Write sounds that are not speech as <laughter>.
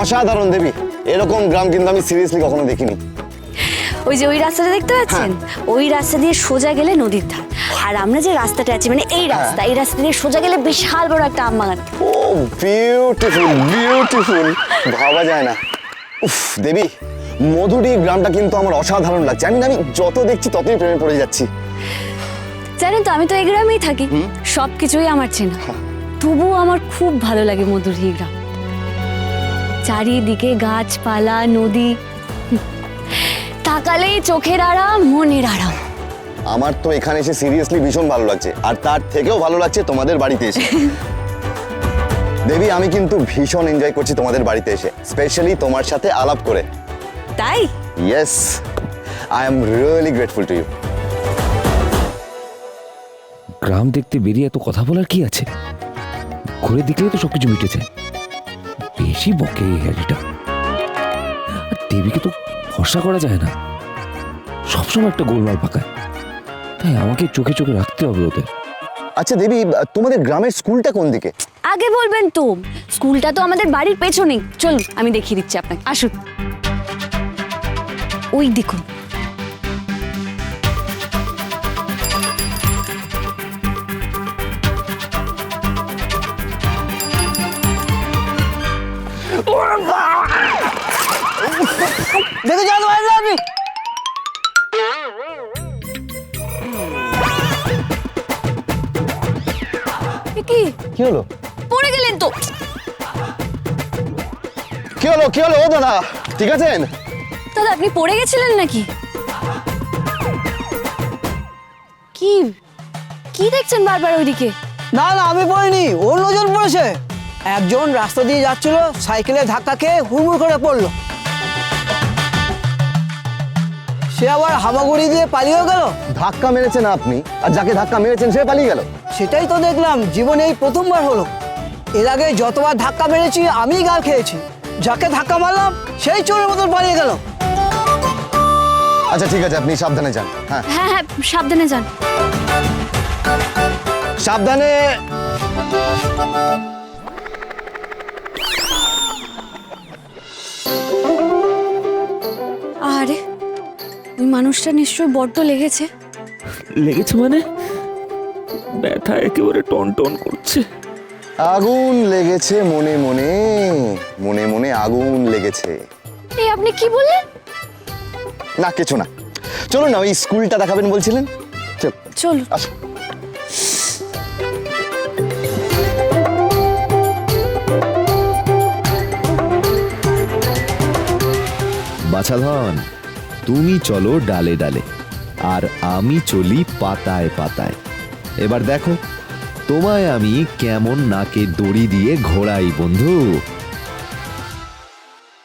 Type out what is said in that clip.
অসাধারণ দেবী। এরকম গ্রাম কিন্তু আমি সিরিয়াসলি কখনো দেখিনি। ওই যে ওই রাস্তাটা দেখতে পাচ্ছেন? ওই রাস্তা দিয়ে সোজা গেলে নদীর ধার। আর আমরা যে রাস্তাটা আছি মানে এই রাস্তা এই রাস্তা দিয়ে সোজা গেলে বিশাল বড় একটা আম বাগান। ও বিউটিফুল বিউটিফুল ভাবা যায় না। উফ দেবী মধুরি গ্রামটা কিন্তু আমার অসাধারণ লাগছে। আমি আমি যত দেখছি ততই প্রেমে পড়ে যাচ্ছি। জানেন তো আমি তো এই গ্রামেই থাকি। সব কিছুই আমার চেনা। তবুও আমার খুব ভালো লাগে মধুরী গ্রাম। চারিদিকে গাছপালা নদী। তাকালেই চোখের আরাম মনের আরাম আমার তো এখানে এসে সিরিয়াসলি ভীষণ ভালো লাগছে। আর তার থেকেও ভালো লাগছে তোমাদের বাড়িতে এসে। <laughs> দেবী আমি কিন্তু ভীষণ এনজয় করছি তোমাদের বাড়িতে এসে স্পেশালি তোমার সাথে আলাপ করে। তাই? Yes I am really grateful to you গ্রাম দেখতে বেরিয়ে এত কথা বলার কি আছে? ঘুরে দেখলেই তো সবকিছু মিটেছে। বেশি বকে এই হ্যারিটা। আর দেবীকে তো ভরসা করা যায় না। সবসময় একটা গোলমাল পাকায়। তাই আমাকে চোখে চোখে রাখতে হবে ওদের। আচ্ছা দেবী তোমাদের গ্রামের স্কুলটা কোন দিকে? আগে বলবেন তো স্কুলটা তো আমাদের বাড়ির পেছনেই। চলুন আমি দেখিয়ে দিচ্ছি আপনাকে। আসুন। ওই দেখুন দেখে যান বাইরে আপনি কি? কি হলো? পড়ে গেলেন তো। কি হলো কি হলো? ও দাদা ঠিক আছেন? দাদা আপনি পড়ে গেছিলেন নাকি? কি কি দেখছেন বারবার ওইদিকে? না না আমি পড়িনি। ওর নজর পড়েছে। একজন রাস্তা দিয়ে যাচ্ছিল সাইকেলে ধাক্কা খেয়ে হুড়মুড় করে পড়ল। সে আবার হামাগুড়ি দিয়ে পালিয়েও গেল। ধাক্কা মেরেছেন আপনি আর যাকে ধাক্কা মেরেছেন সে পালিয়ে গেল। সেটাই তো দেখলাম জীবনে এই প্রথমবার হলো। এর আগে যতবার ধাক্কা মেরেছি আমি গাল খেয়েছি। যাকে ধাক্কা মারলাম সেই চোরের মতন পালিয়ে গেল। আচ্ছা ঠিক আছে আপনি সাবধানে যান। হ্যাঁ। হ্যাঁ হ্যাঁ সাবধানে যান। সাবধানে ওই মানুষটা নিশ্চয়ই বড্ড লেগেছে। লেগেছে মানে? ব্যথা একেবারে টন টন করছে। আগুন লেগেছে মনে মনে মনে মনে আগুন লেগেছে। এই আপনি কি বললেন? না কিছু না। চলুন না ওই স্কুলটা দেখাবেন বলছিলেন? চল। চলুন। আসো বাছাধন তুমি চলো ডালে ডালে, আর আমি চলি পাতায় পাতায়। এবার দেখো, তোমায় আমি কেমন নাকে দড়ি দিয়ে ঘোড়াই, বন্ধু?